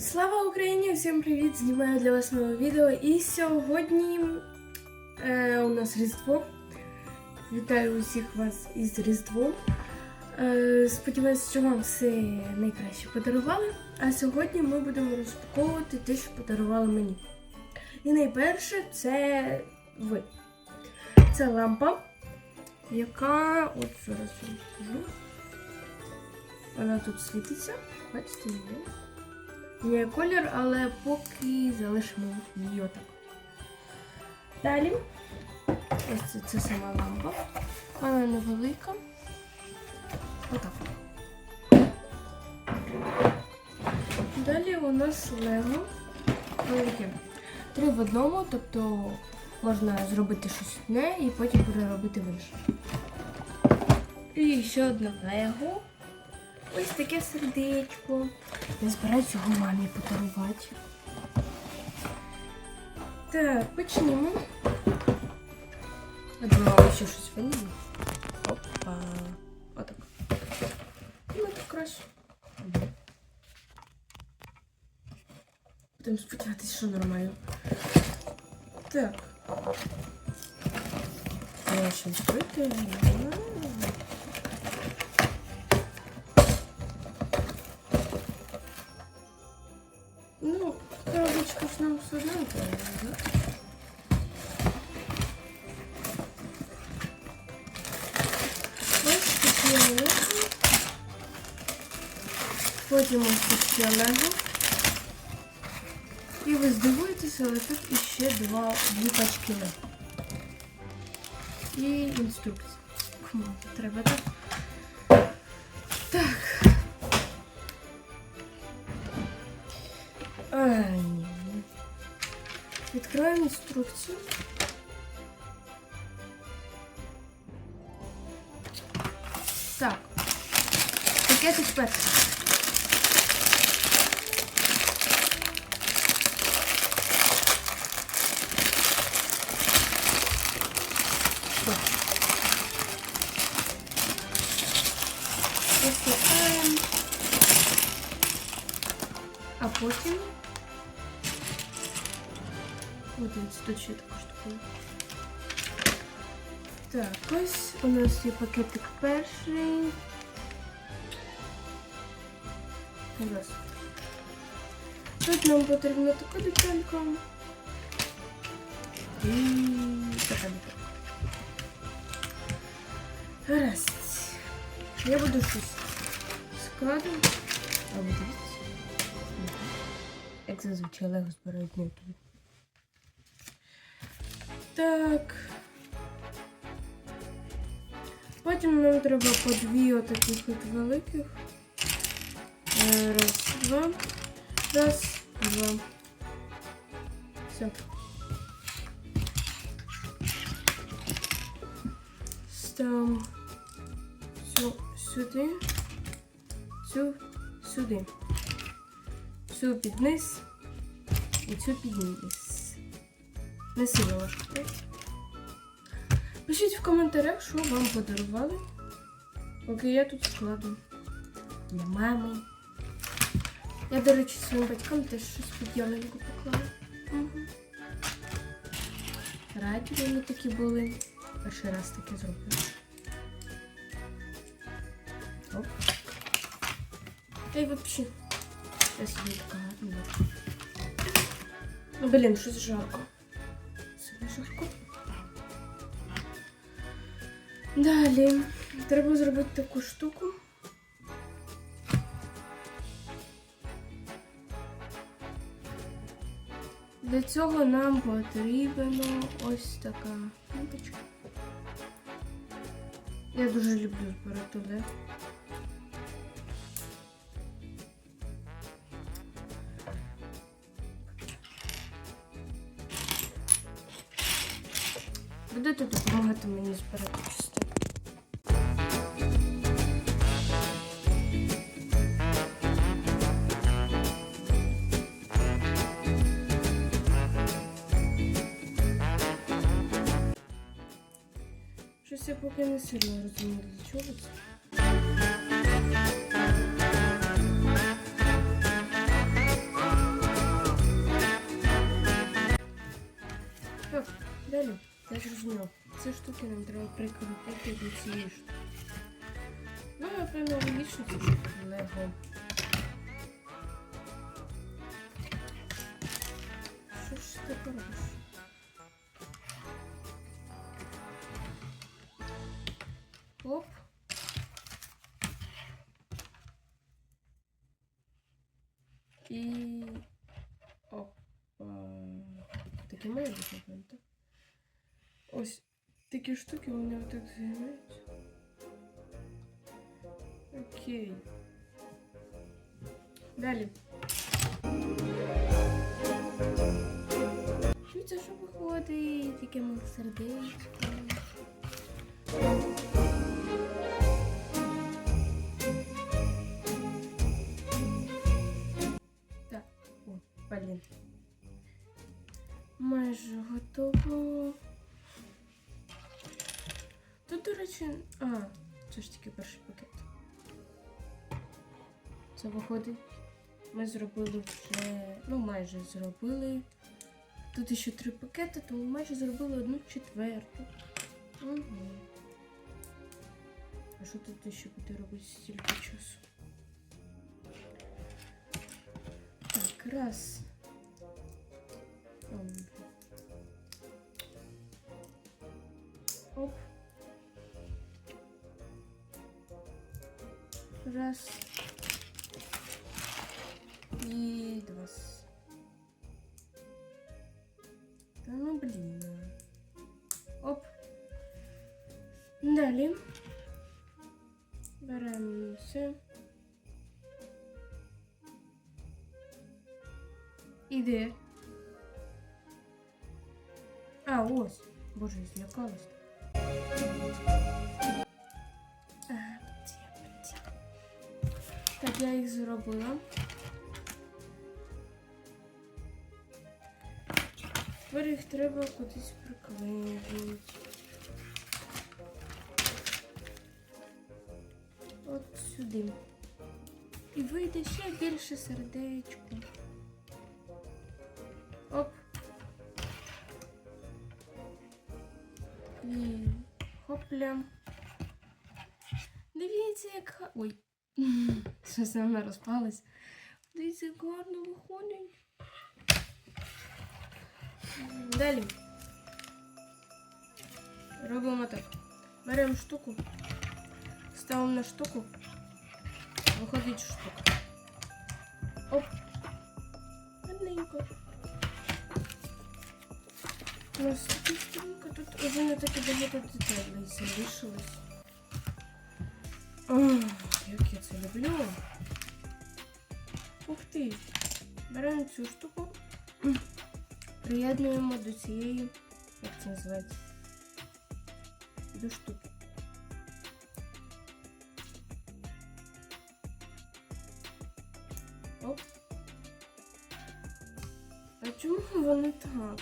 Слава Україні! Всім привіт! Знімаю для вас нове відео. І сьогодні е, у нас Різдво. Вітаю усіх вас із Різдвом. Е, сподіваюся, що вам все найкраще подарували. А сьогодні ми будемо розпаковувати те, що подарували мені. І найперше це ви. Це лампа, яка. От зараз вам покажу. Вона тут світиться. Бачите, її. Є колір, але поки залишимо її отак. Далі. Ось це, це сама лампа. Вона невелика. Отак. Далі у нас лего. Велике. Три в одному, тобто можна зробити щось одне і потім переробити в інше. І ще одне лего. Ось таке сердечко. Я збираюсь його мамі подарувати. Так, почнемо. Я думала, ще щось винні. Опа. Отак. Ну, так краще. Будемо сподіватися, що нормально. Так. Я ще відкрити. Одно треба, да? Ось такі лего. І ви здивуєтеся, але тут іще два, дві пачки. І інструкція. Кому треба? Так. Інструкцію. Так. Пакетик перший. Так. Висипаємо. А потім. От дивіться, тут ще штука. Так, ось у нас є пакетик перший. Раз. Тут нам потрібна така деталька. І така деталька. Гаразд. Я буду щось складати. Або дивіться. Як зазвичай лего збирають на ютубі. Так. Потім нам треба по дві отаких от великих. Е, Раз, два. Раз, два. Все. Ставимо цю сюди. Цю сюди. Цю під низ. І цю під низ. Не сильно важко. Пишіть в коментарях, що вам подарували. Поки я тут складу. Для мами. Я, до речі, своїм батькам теж щось під ялинку поклала. Угу. Раді вони такі були. Перший раз таке зроблю. Оп. Та й взагалі. Я собі така гарна. Ну, блін, щось жарко. Далі треба зробити таку штуку. Для цього нам потрібна ось така ниточка. Я дуже люблю збирати. Будете допомагати мені збирати Я не сильно розумію, для чого це. Так, далі, я зрозуміла. Ці штуки нам треба прикрутити до цієї штуки. Ну, напевно, логічно, це ж лего. Що ж ти робиш? Оп. І... Опа. Такі має бути, напевно, так? Ось такі штуки вони отак з'являються. Окей. Далі. Це що виходить? Таке миле сердечко. Блін. Майже готово. Тут, до речі, а, це ж тільки перший пакет. Це виходить. Ми зробили вже, ну майже зробили. Тут ще три пакети, тому майже зробили одну четверту. Угу. А що тут ще буде робити стільки часу? Так, раз. Раз. И два. Да ну блин. Оп. Далі. Беремо все. Іде. А, ось. Боже, злякалась. Я їх зробила. Тепер їх треба кудись приклеїти. От сюди. І вийде ще більше сердечко. Оп. І хопля. Дивіться, як Ой. Щось вона розпалась. Дивіться, як гарно виходить. Далі. Робимо так. Беремо штуку, ставимо на штуку, виходить штука. Оп. Гарненько. У нас стрімка, тут вже не таке багато деталей залишилось. Як я це люблю. Ух ти. Беремо цю штуку. Приєднуємо до цієї, як це називається, до штуки. Оп. А чому вони так?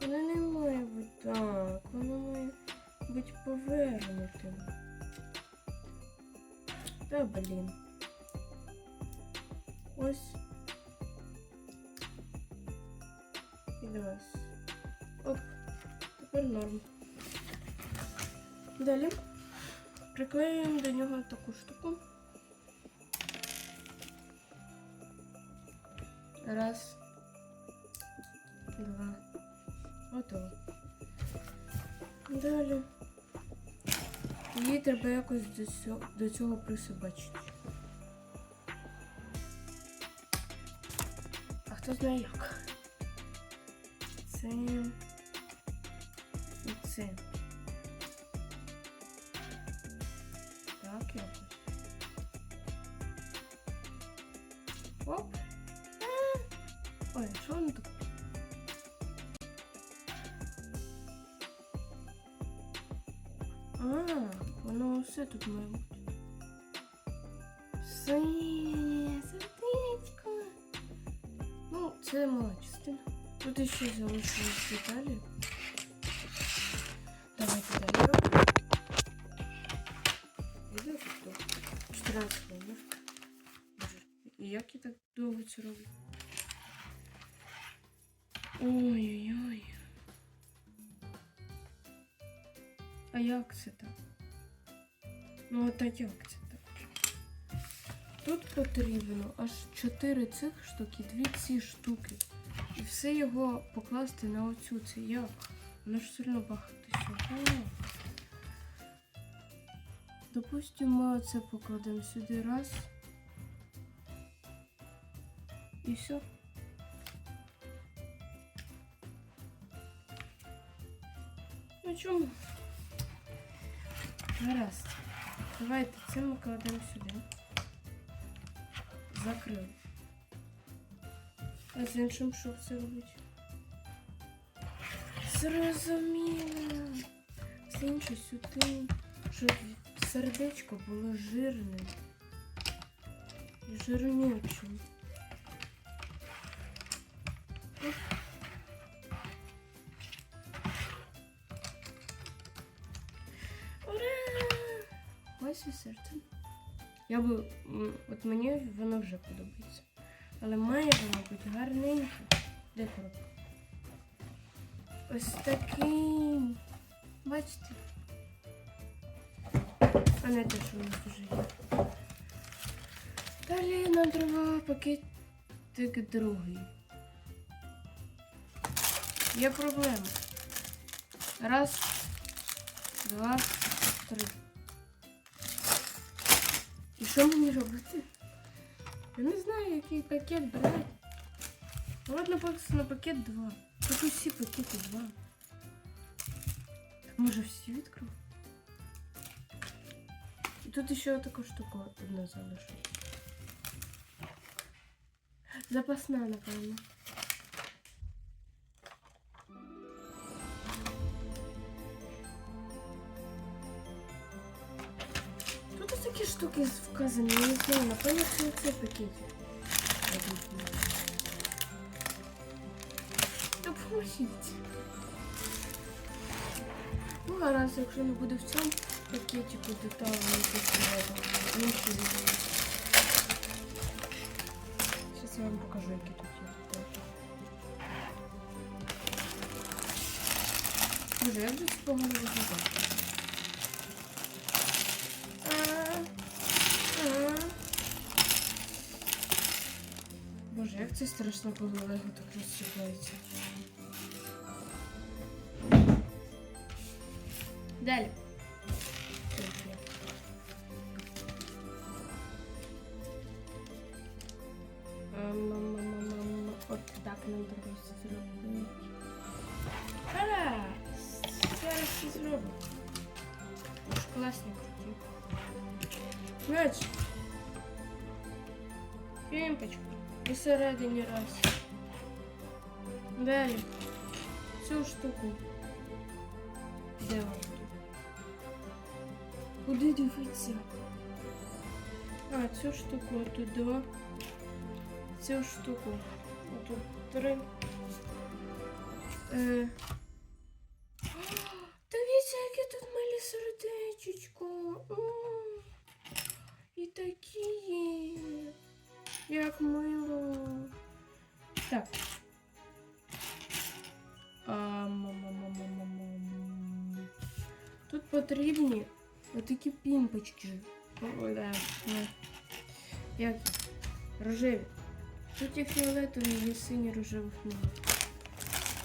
Воно не має бути так. Воно має бути повернутим. Та блін. Ось. І два. Оп. Тепер норм. Далі приклеюємо до нього таку штуку. Раз. Два. Готово. Далі. Її треба якось до цього, до цього присобачити. А хто знає як? Це і це. Так, якось. Оп. Ой, що воно тут? Все тут має бути. Все, сердечко. Ну, це мала частина. Тут ще залишились деталі. Давайте далі робимо. Відео тут довго. 14 хвилин. Боже, і як я так довго це роблю? Ой-ой-ой. А як це так? Ну, от а як це так? Тут потрібно аж 4 цих штуки, дві ці штуки. І все його покласти на оцю. Це як? Воно ж сильно багато всього. Допустимо, ми оце покладемо сюди раз. І все. Ну чому? Гаразд. Давайте це ми кладемо сюди. Закрили. А з іншим що це робить? Зрозуміло. Все інше сюди, щоб сердечко було жирним. І жирнючим. Я би. От мені воно вже подобається. Але має воно бути гарненьке. Де? Ось такий. Бачите? А не те, що у нас вже є. Далі нам треба пакетик другий. Є проблема. Раз, два, три. І що мені робити? Я не знаю, який пакет брати. Ну, От написано пакет 2. Тут усі пакети 2. Так може всі відкрив? І тут ще така штука одна залишилась. Запасна, напевно. Тут ось такі штуки вказані, я не знаю, напевно, це не цей пакет. Допоможіть. Ну, гаразд, якщо не буде в цьому пакетику деталі, якісь треба, інші відео. Зараз я вам покажу, які тут є деталі. Боже, як же це погано виглядає? це страшно, коли Лего так розсипається. Далі. Ам-ам-ам-ам-ам. От так нам треба все зробити. Гаразд! Зараз все зробимо. Уж класні круті. Значить, пімпочку Посередині раз. Далі. Цю штуку. Де вона тут? Куди дивиться? А, цю штуку отут два. Цю штуку. Отут три. Е... Як мило. Так. Тут потрібні отакі пімпочки. Як? Рожеві. Тут є фіолетові, є сині рожевих немає.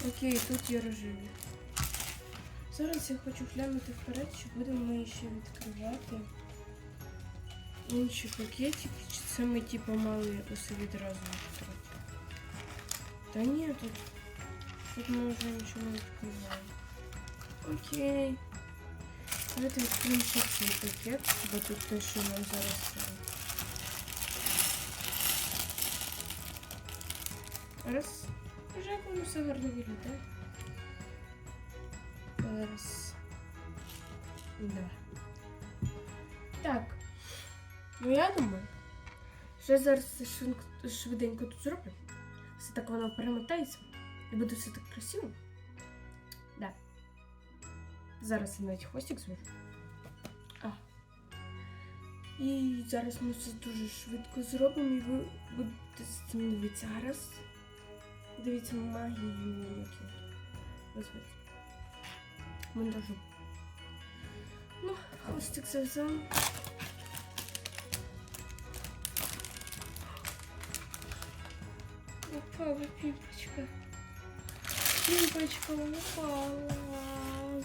Окей, тут є рожеві. Зараз я хочу глянути вперед, чи будемо ми ще відкривати інші пакетики, це ми типу мали усе відразу відкрити. Та ні, тут, тут ми вже нічого не відкриваємо. Окей. Давайте відкриємо ще цей пакет, бо тут те, що нам зараз. треба. Раз. Вже як воно все гарно виглядає. Зараз. Да. Так. Ну я думаю, Що я зараз швиденько тут зроблю. Все так воно перемотається. І буде все так красиво. Да. Зараз я навіть хвостик зв'яжу. А. І зараз ми все дуже швидко зробимо, і ви будете з цим дивитися. Зараз. Дивіться магію, розвитку. Монтажу. Ну, хвостик зав'язав. Упала пипочка. Пипочка упала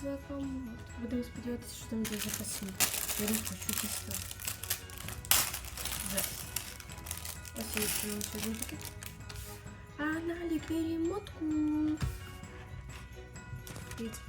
за комод. Будемо сподіватися, що там буде запасник. Я не хочу тісто. Жесть. Ось я відкрила ще один пакет. А на перемотку. Дивіться.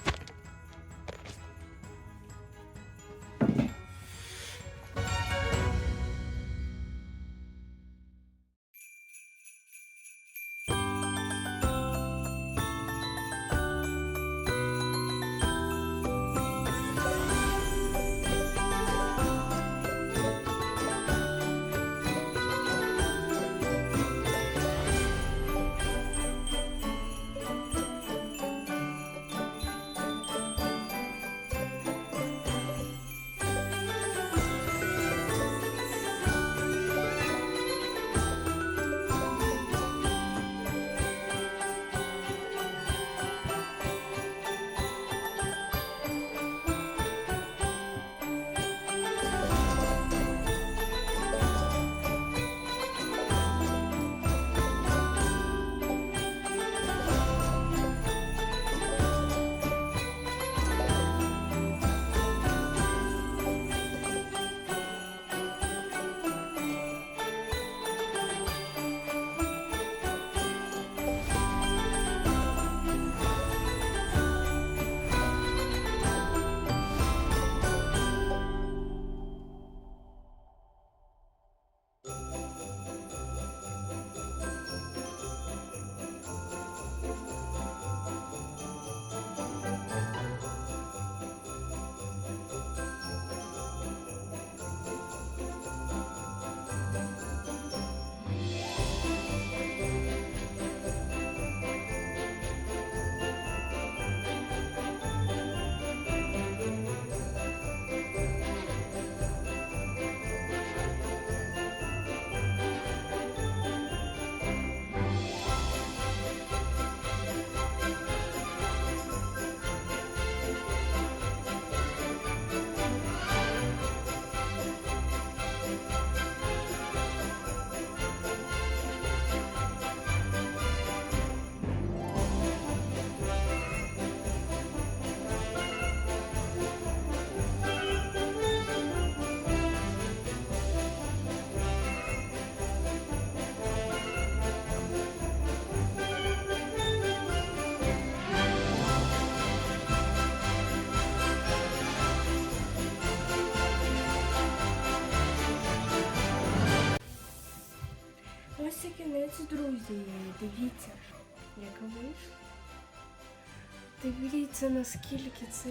Дивіться, наскільки це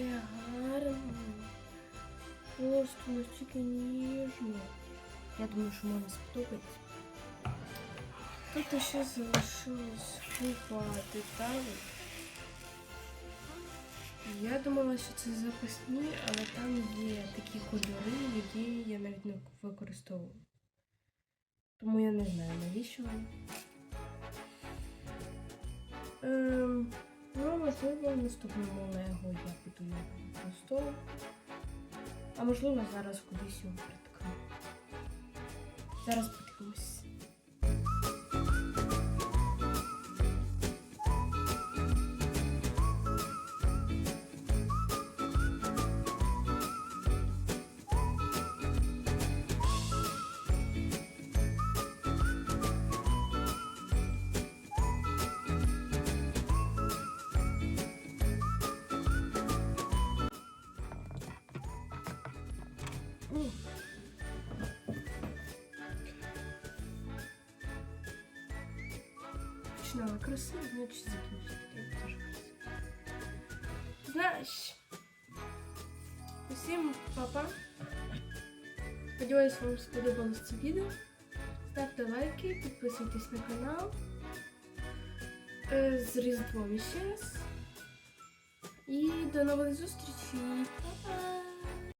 гарно. Просто настільки ніжно. Я думаю, що мені сподобається. Тут ще залишилось купа деталей. Я думала, що це запасні, але там є такі кольори, які я навіть не використовую. Тому я не знаю, навіщо вони. Ем, ну, можливо, в наступному лего я буду використовувати. А можливо, зараз кудись його приткну. Зараз подивимось. Починала красиво, значить закінчити. Знаєш, усім папа. Сподіваюсь, вам сподобалось це відео. Ставте лайки, підписуйтесь на канал. З Різдвом ще раз. І до нових зустрічей!